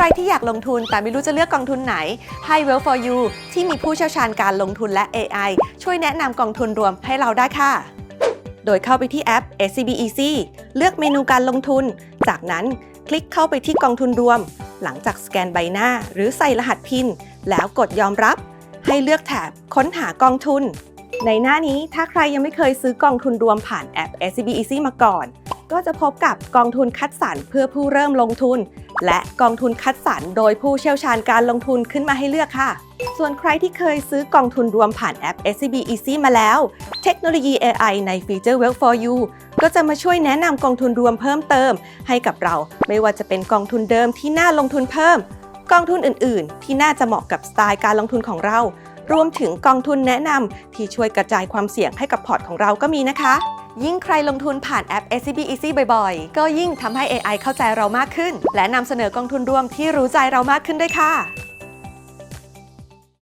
ใครที่อยากลงทุนแต่ไม่รู้จะเลือกกองทุนไหน ให้ Well for You ที่มีผู้เชี่ยวชาญการลงทุนและ AI ช่วยแนะนำกองทุนรวมให้เราได้ค่ะ โดยเข้าไปที่แอป SCB Easy เลือกเมนูการลงทุน จากนั้นคลิกเข้าไปที่กองทุนรวม หลังจากสแกนใบหน้า หรือใส่รหัสพิน แล้วกดยอมรับ ให้เลือกแถบค้นหากองทุน ในหน้านี้ถ้าใครยังไม่เคยซื้อกองทุนรวมผ่านแอป SCB Easy มาก่อน ก็จะพบกับกองทุนคัดสรรเพื่อผู้เริ่มลงทุน และกองทุนคัดสรรโดยผู้เชี่ยวชาญการลงทุนขึ้นมาให้เลือกค่ะ ส่วนใครที่เคยซื้อกองทุนรวมผ่านแอป SCB Easy มาแล้ว เทคโนโลยี AI ในฟีเจอร์ Well for You ก็จะมาช่วยแนะนำกองทุนรวมเพิ่มเติม ให้กับเราไม่ว่าจะเป็นกองทุนเดิมที่น่าลงทุนเพิ่ม กองทุนอื่น ๆ ที่น่าจะเหมาะกับสไตล์การลงทุนของเรารวมถึงกองทุนแนะนำที่ช่วยกระจายความเสี่ยงให้กับพอร์ตของเราก็มีนะคะ ยิ่งใครลงทุนผ่านแอป SCB Easy บ่อยๆ ก็ยิ่งทำให้ AI เข้าใจเรามากขึ้น และนำเสนอกองทุนรวมที่รู้ใจเรามากขึ้นด้วยค่ะ